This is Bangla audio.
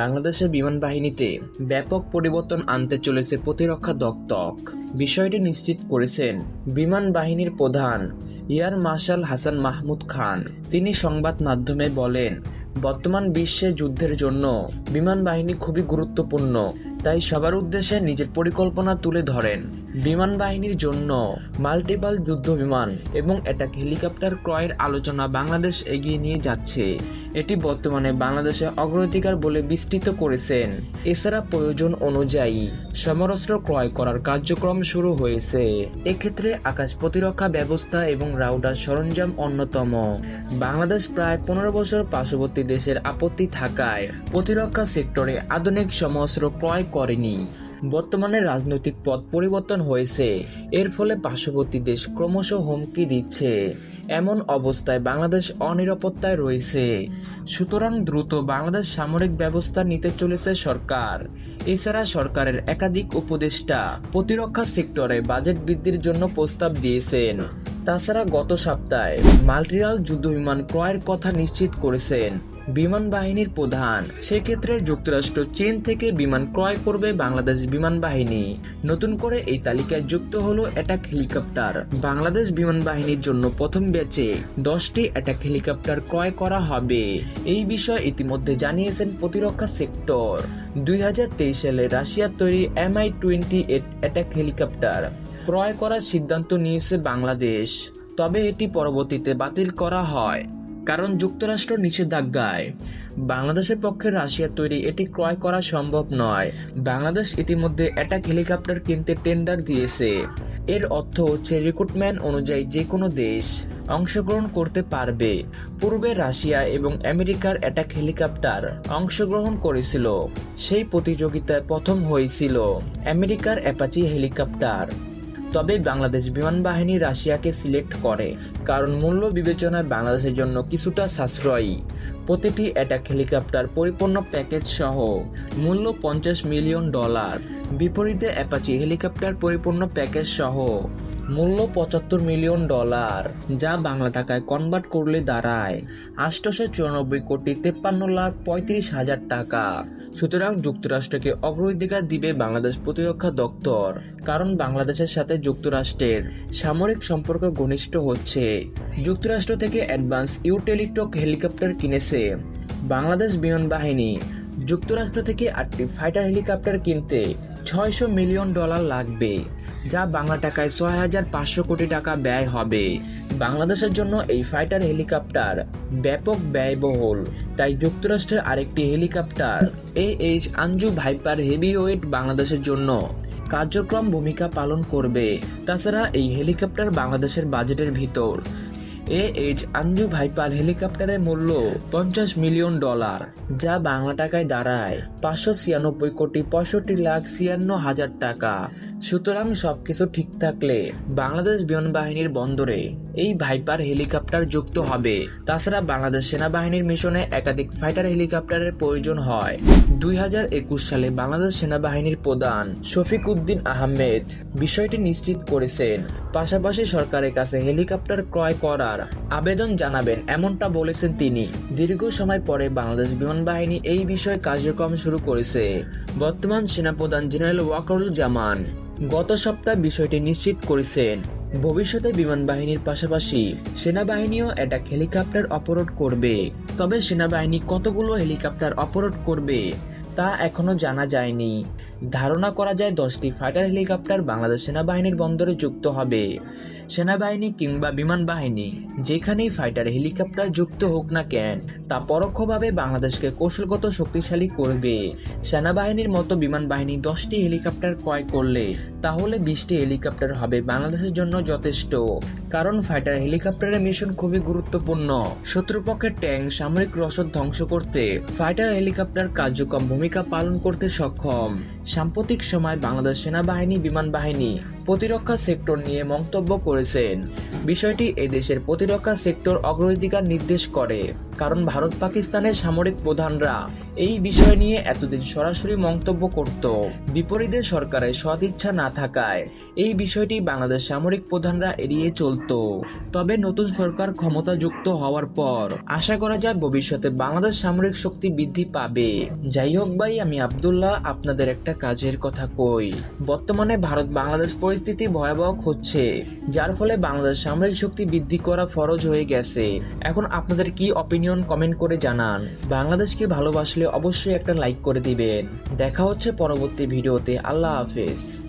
বাংলাদেশের বিমান বাহিনীতে ব্যাপক পরিবর্তন আনতে চলেছে প্রতিরক্ষা দপ্তক বিষয়টি নিশ্চিত করেছেন বিমান বাহিনীর প্রধান ইয়ার মার্শাল হাসান মাহমুদ খান। তিনি সংবাদ মাধ্যমে বলেন, বর্তমান বিশ্বে যুদ্ধের জন্য বিমান বাহিনী খুবই গুরুত্বপূর্ণ, তাই সবার উদ্দেশ্যে নিজের পরিকল্পনা তুলে ধরেন। বিমান বাহিনীর জন্য মাল্টিপাল যুদ্ধ বিমান এবং অ্যাটাক হেলিকপ্টার ক্রয়ের আলোচনা বাংলাদেশ এগিয়ে নিয়ে যাচ্ছে। এটি বর্তমানে বাংলাদেশে অগ্রাধিকার বলে বিস্তৃত করেছেন। এছাড়া প্রয়োজন অনুযায়ী সমরাস্ত্র ক্রয় করার কার্যক্রম শুরু হয়েছে। এক্ষেত্রে আকাশ প্রতিরক্ষা ব্যবস্থা এবং রাউডার সরঞ্জাম অন্যতম। বাংলাদেশ প্রায় পনেরো বছর পার্শ্ববর্তী দেশের আপত্তি থাকায় প্রতিরক্ষা সেক্টরে আধুনিক সমরাস্ত্র ক্রয় করেনি। বর্তমানে রাজনৈতিক পথ পরিবর্তন হয়েছে। এর ফলে পার্শ্ববর্তী দেশ ক্রমশ হুমকি দিচ্ছে। এমন অবস্থায় বাংলাদেশ অনিরাপত্তায় রয়েছে। সুতরাং দ্রুত বাংলাদেশ সামরিক ব্যবস্থা নিতে চলেছে সরকার। এছাড়া সরকারের একাধিক উপদেষ্টা প্রতিরক্ষা সেক্টরে বাজেট বৃদ্ধির জন্য প্রস্তাব দিয়েছেন। তাছাড়া গত সপ্তাহে মাল্টিরাল যুদ্ধবিমান ক্রয়ের কথা নিশ্চিত করেছেন বিমান বাহিনীর প্রধান। সেক্ষেত্রে যুক্তরাষ্ট্র চীন থেকে বিমান ক্রয় করবে বাংলাদেশ বিমান বাহিনী। নতুন করে এই তালিকায় যুক্ত হলো অ্যাটাক হেলিকপ্টার। বাংলাদেশ বিমান বাহিনীর জন্য প্রথম ব্যাচে দশটি অ্যাটাক হেলিকপ্টার ক্রয় করা হবে। এই বিষয়ে ইতিমধ্যে জানিয়েছেন প্রতিরক্ষা সেক্টর। দুই হাজার তেইশ সালে রাশিয়ার তৈরি MI twenty eight attack helicopter ক্রয় করার সিদ্ধান্ত নিয়েছে বাংলাদেশ। তবে এটি পরবর্তীতে বাতিল করা হয়, কারণ যুক্তরাষ্ট্র নিষেধাজ্ঞায়। বাংলাদেশের পক্ষে রাশিয়ার তৈরি এটি ক্রয় করা সম্ভব নয়। বাংলাদেশ ইতিমধ্যে অ্যাটাক হেলিকপ্টার কিনতে টেন্ডার দিয়েছে। এর অর্থ হচ্ছে রিক্রুটমেন্ট অনুযায়ী যে কোনো দেশ অংশগ্রহণ করতে পারবে। পূর্বে রাশিয়া এবং আমেরিকার অ্যাটাক হেলিকপ্টার অংশগ্রহণ করেছিল, সেই প্রতিযোগিতায় প্রথম হয়েছিল আমেরিকার অ্যাপাচি হেলিকপ্টার। তবে বাংলাদেশ বিমান বাহিনী রাশিয়াকে সিলেক্ট করে। কারণ মূল্য বিবেচনায় বাংলাদেশের জন্য কিছুটা সাশ্রয়ী। প্রতিটি অ্যাটাক হেলিকপ্টার পরিপূর্ণ প্যাকেজ সহ মূল্য পঞ্চাশ মিলিয়ন ডলার। বিপরীতে অ্যাপাচি হেলিকপ্টার পরিপূর্ণ প্যাকেজ সহ মূল্য পঁচাত্তর মিলিয়ন ডলার, যা বাংলা টাকায় কনভার্ট করলে দাঁড়ায়। আষ্টশো চুরানব্বই কোটি তেপ্পান্ন লাখ পঁয়ত্রিশ হাজার টাকা। সুতরাং যুক্তরাষ্ট্রকে অগ্রাধিকার দিবে বাংলাদেশ প্রতিরক্ষা দপ্তর, কারণ বাংলাদেশের সাথে যুক্তরাষ্ট্রের সামরিক সম্পর্ক ঘনিষ্ঠ হচ্ছে। যুক্তরাষ্ট্র থেকে অ্যাডভান্স ইউটেলিটক হেলিকপ্টার কিনেছে বাংলাদেশ বিমান বাহিনী। যুক্তরাষ্ট্র থেকে আটটি ফাইটার হেলিকপ্টার কিনতে ছয়শো মিলিয়ন ডলার লাগবে। যা বাংলা টাকায় ছয় হাজার পাঁচশো কোটি টাকা ব্যয় হবে। বাংলাদেশের জন্য এই ফাইটার হেলিকপ্টার ব্যাপক ব্যয়বহুল। তাই যুক্তরাষ্ট্রের আরেকটি হেলিকপ্টার এ এইচ আঞ্জু ভাইপার হেভিওয়েট বাংলাদেশের জন্য কার্যক্রম ভূমিকা পালন করবে। তাছাড়া এই হেলিকপ্টার বাংলাদেশের বাজেটের ভিতর। এ এইচ আঞ্জু ভাইপার হেলিকপ্টারের মূল্য পঞ্চাশ মিলিয়ন ডলার, যা বাংলা টাকায় দাঁড়ায়। পাঁচশো ছিয়ানব্বই কোটি পঁয়ষট্টি লাখ ছিয়ান্ন হাজার টাকা। সুতরাং সবকিছু ঠিক থাকলে বাংলাদেশ বিমান বাহিনীর বন্দরে এই ভাইপার হেলিকপ্টার যুক্ত হবে। তাছাড়া বাংলাদেশ সেনাবাহিনীর মিশনে একাধিক ফাইটার হেলিকপ্টারের প্রয়োজন হয়। দুই হাজার একুশ সালে বাংলাদেশ সেনাবাহিনীর প্রধান শফিক উদ্দিন আহমেদ বিষয়টি নিশ্চিত করেছেন। পাশাপাশি সরকারের কাছে হেলিকপ্টার ক্রয় করার আবেদন জানাবেন, এমনটা বলেছেন তিনি। দীর্ঘ সময় পরে বাংলাদেশ বিমান বাহিনী এই বিষয়ে কার্যক্রম শুরু করেছে। বর্তমান সেনাপ্রধান জেনারেল ওয়াকারুল জামান গত সপ্তাহে বিষয়টি নিশ্চিত করেছেন। ভবিষ্যতে বিমান বাহিনীর পাশাপাশি সেনাবাহিনীও অ্যাটাক হেলিকপ্টার অপরোধ করবে। তবে সেনাবাহিনী কতগুলো হেলিকপ্টার অপরোধ করবে, তা এখনও জানা যায়নি। ধারণা করা যায় দশটি ফাইটার হেলিকপ্টার বাংলাদেশ সেনাবাহিনীর বন্দরে যুক্ত হবে। সেনাবাহিনী কিংবা বিমান বাহিনী, যেখানেই ফাইটার হেলিকপ্টার যুক্ত হোক না কেন, তা পরোক্ষভাবে বাংলাদেশকে কৌশলগত শক্তিশালী করবে। সেনাবাহিনীর মতো বিমান বাহিনী দশটি হেলিকপ্টার ক্রয় করলে, তাহলে বিশটি হেলিকপ্টার হবে বাংলাদেশের জন্য যথেষ্ট। কারণ ফাইটার হেলিকপ্টারের মিশন খুবই গুরুত্বপূর্ণ। শত্রুপক্ষের ট্যাঙ্ক সামরিক রসদ ধ্বংস করতে ফাইটার হেলিকপ্টার কার্যক্রম ভূমিকা পালন করতে সক্ষম। সাম্প্রতিক সময় বাংলাদেশ সেনাবাহিনী, বিমান বাহিনী প্রতিরক্ষা সেক্টর নিয়ে মন্তব্য করেছেন। বিষয়টি এদেশের প্রতিরক্ষা সেক্টর অগ্রাধিকার নির্দেশ করে। কারণ ভারত পাকিস্তানের সামরিক প্রধানরা এই বিষয় নিয়ে এতদিন সরাসরি মন্তব্য করত। বিপরীতে সরকারের সৎ ইচ্ছা না থাকায় এই বিষয়টি বাংলাদেশ সামরিক প্রধানরা এড়িয়ে চলতো। তবে নতুন সরকার ক্ষমতাযুক্ত হওয়ার পর আশা করা যায় ভবিষ্যতে বাংলাদেশ সামরিক শক্তি বৃদ্ধি পাবে। যাই হোক ভাই, আমি আবদুল্লাহ, আপনাদের একটা কাজের কথা কই। বর্তমানে ভারত বাংলাদেশ পরিস্থিতি ভয়াবহ হচ্ছে, যার ফলে বাংলাদেশ সামরিক শক্তি বৃদ্ধি করা ফরজ হয়ে গেছে। এখন আপনাদের কি অপিনিয়ন কমেন্ট করে জানান। বাংলাদেশকে ভালোবাসলে অবশ্যই একটা লাইক করে দিবেন। দেখা হচ্ছে পরবর্তী ভিডিওতে। আল্লাহ হাফেজ।